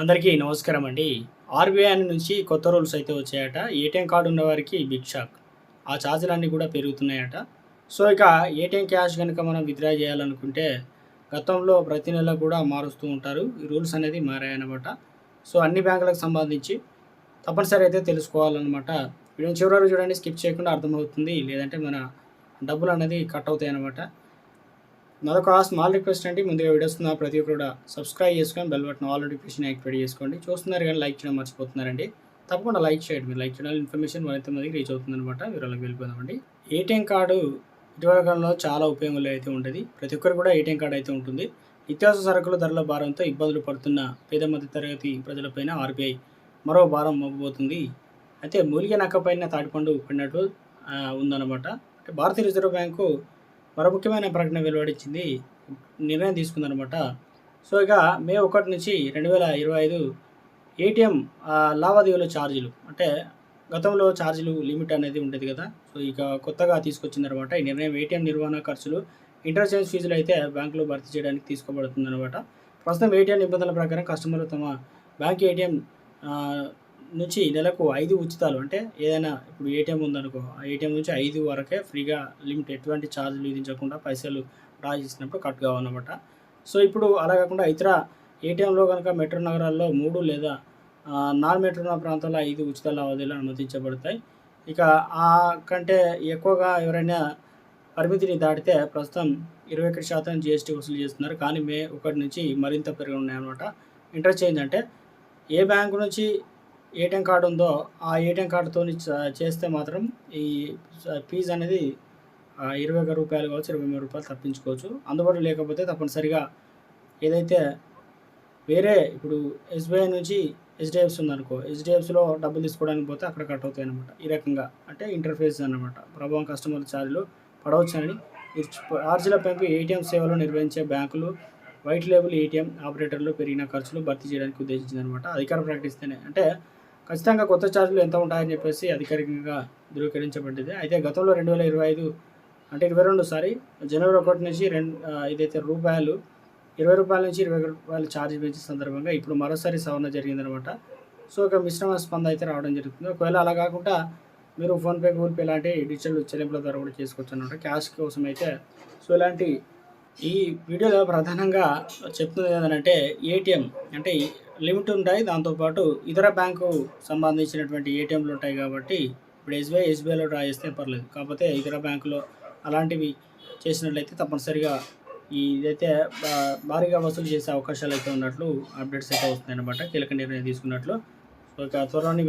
అందరికీ నమస్కారం అండి. ఆర్బీఐ నుంచి కొత్త రూల్స్ అయితే వచ్చాయట. ఏటీఎం కార్డు ఉన్న వారికి బిగ్ షాక్ ఆ ఛార్జీలన్నీ కూడా పెరుగుతున్నాయట. సో ఇక ఏటీఎం క్యాష్ కనుక మనం విత్డ్రా చేయాలనుకుంటే గతంలో ప్రతి నెల కూడా మారుస్తూ ఉంటారు. ఈ రూల్స్ అనేది మారాయన్నమాట. సో అన్ని బ్యాంకులకు సంబంధించి తప్పనిసరి అయితే తెలుసుకోవాలన్నమాట. వీడియో చివరి చూడండి. స్కిప్ చేయకుండా అర్థమవుతుంది. లేదంటే మన డబ్బులు అనేది కట్ అవుతాయి అన్నమాట మరొక స్మాల్ రిక్వెస్ట్ అంటే ముందుగా వీడియోస్ ప్రతి ఒక్కరు కూడా సబ్స్క్రైబ్ చేసుకొని bell button all notification activate చేసుకోండి. చూస్తున్నారు కానీ లైక్ చేయడం మర్చిపోతున్నారండి. తప్పకుండా లైక్ చేయండి. మీరు లైక్ చేయడం ఇన్ఫర్మేషన్ మరింత మందికి రీచ్ అవుతుంది అనమాట వివరాలకు వెళ్ళిపోదామండి. ఏటీఎం కార్డు ఇటీవల కాలంలో చాలా ఉపయోగంలో అయితే ఉంటుంది. ప్రతి ఒక్కరు కూడా ఏటీఎం కార్డు అయితే ఉంటుంది. నిత్యావసర సరుకుల ధరల భారంతో ఇబ్బందులు పడుతున్న పేద మధ్య తరగతి ప్రజలపైన ఆర్బీఐ మరో భారం మోపబోతుంది. అయితే మూలిగ నక్కపైన తాటిపండు పడినట్టు ఉందన్నమాట. అంటే భారతీయ రిజర్వ్ బ్యాంకు మరో ముఖ్యమైన ప్రకటన వెలువడించింది. నిర్ణయం తీసుకుందనమాట సో ఇక మే ఒకటి నుంచి రెండు వేల ఇరవై ఐదు ఏటీఎం లావాదేవీల ఛార్జీలు అంటే గతంలో ఛార్జీలు లిమిట్ అనేది ఉండేది కదా. సో ఇక కొత్తగా తీసుకొచ్చిందనమాట ఈ నిర్ణయం ఏటీఎం నిర్వహణ ఖర్చులు ఇంటర్చేంజ్ ఫీజులు అయితే బ్యాంకులో భర్తీ చేయడానికి తీసుకోబడుతుందనమాట ప్రస్తుతం ఏటీఎం నిబంధనల ప్రకారం కస్టమర్లు తమ బ్యాంక్ ఏటీఎం నుంచి నెలకు ఐదు ఉచితాలు. అంటే ఏదైనా ఇప్పుడు ఏటీఎం ఉందనుకో ఆ ఏటీఎం నుంచి ఐదు వరకే ఫ్రీగా లిమిట్ ఎటువంటి ఛార్జీలు విధించకుండా పైసలు డ్రా చేసినప్పుడు కట్ కావాలన్నమాట. సో ఇప్పుడు అలా కాకుండా ఇతర ఏటీఎంలో కనుక మెట్రో నగరాల్లో మూడు లేదా నాన్ మెట్రో ప్రాంతాల్లో ఐదు ఉచిత లావాదేవీలు అనుమతించబడతాయి. ఇక ఆ కంటే ఎక్కువగా ఎవరైనా పరిమితిని దాటితే ప్రస్తుతం ఇరవై ఒకటి శాతం జిఎస్టీ వసూలు చేస్తున్నారు. కానీ మే ఒకటి నుంచి మరింత పెరిగి ఉన్నాయన్నమాట ఇంటర్చేంజ్ అంటే ఏ బ్యాంకు నుంచి ఏటీఎం కార్డు ఉందో ఆ ఏటీఎం కార్డుతో చేస్తే మాత్రం ఈ ఫీజు అనేది ఇరవై ఒక రూపాయలు కావచ్చు ఇరవై మూడు రూపాయలు తప్పించుకోవచ్చు. అందుబాటులో లేకపోతే తప్పనిసరిగా ఏదైతే వేరే ఇప్పుడు ఎస్బీఐ నుంచి హెచ్డిఎఫ్సి ఉందనుకో హెచ్డిఎఫ్సిలో డబ్బులు తీసుకోవడానికి పోతే అక్కడ కట్ అవుతాయి అనమాట ఈ రకంగా అంటే ఇంటర్ఫేస్ అనమాట ప్రభావం కస్టమర్ ఛార్జీలు పడవచ్చని ఆర్జీల పెంపు ఏటీఎం సేవలు నిర్వహించే బ్యాంకులు వైట్ లేబుల్ ఏటీఎం ఆపరేటర్లు పెరిగిన ఖర్చులు భర్తీ చేయడానికి ఉద్దేశించిందనమాట అధికార ప్రకటిస్తేనే అంటే ఖచ్చితంగా కొత్త ఛార్జీలు ఎంత ఉంటాయని చెప్పేసి అధికారికంగా ధృవీకరించబడ్డది అయితే గతంలో రెండు వేల ఇరవై ఐదు అంటే ఇరవై రెండు సారీ జనవరి ఒకటి నుంచి రెండు ఇదైతే రూపాయలు ఇరవై రూపాయల నుంచి ఇరవై రూపాయలు ఛార్జ్ పెంచిన సందర్భంగా ఇప్పుడు మరోసారి సవరణ జరిగిందనమాట సో ఒక మిశ్రమ స్పంద అయితే రావడం జరుగుతుంది. ఒకవేళ అలా కాకుండా మీరు ఫోన్పే గూగుల్ పే లాంటి డిజిటల్ చెల్లింపుల ద్వారా కూడా చేసుకోవచ్చు అనమాట క్యాష్ కోసం అయితే. సో ఇలాంటి ఈ వీడియోలో ప్రధానంగా చెప్తున్నది ఏంటంటే ఏటీఎం అంటే లిమిట్ ఉంటాయి. దాంతోపాటు ఇతర బ్యాంకు సంబంధించినటువంటి ఏటీఎంలు ఉంటాయి కాబట్టి ఇప్పుడు ఎస్బీఐ ఎస్బీఐలో డ్రా చేస్తే పర్లేదు. కాకపోతే ఇతర బ్యాంకులో అలాంటివి చేసినట్లయితే తప్పనిసరిగా ఈ ఇదైతే భారీగా వసూలు చేసే అవకాశాలు అయితే ఉన్నట్లు అప్డేట్స్ అయితే వస్తున్నాయి అనమాట కీలక నిర్ణయం తీసుకున్నట్లు. సో త్వరలో ఇవన్నీ